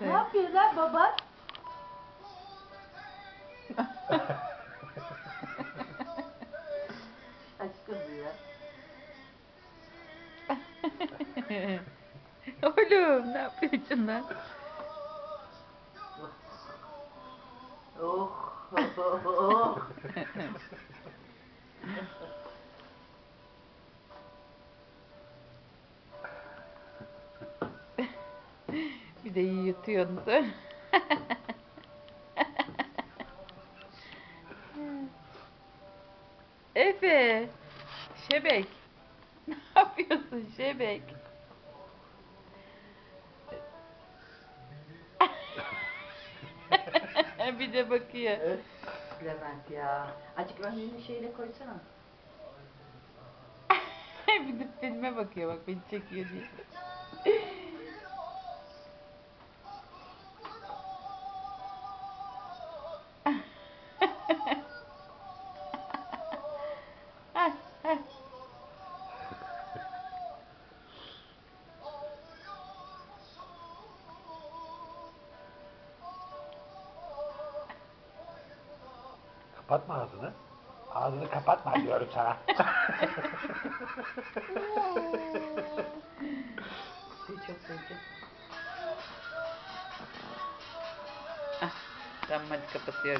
Ne yapıyor lan baba? Aşkım bu ya. Oğlum ne yapıyorsun lan? Oh. oh, oh. Bir de iyi yutuyorsun sen. Efe. Şebek. Ne yapıyorsun Şebek? bir de bakıyor. Öf, Levent ya. Azıcık önlüğünü şeyle koysana. bir de filme bakıyor bak beni çekiyor diye. Heh. Kapatma ağzını. Ağzını kapatma diyorum sana. Çok sevdim. Tamam hadi kapatıyorum.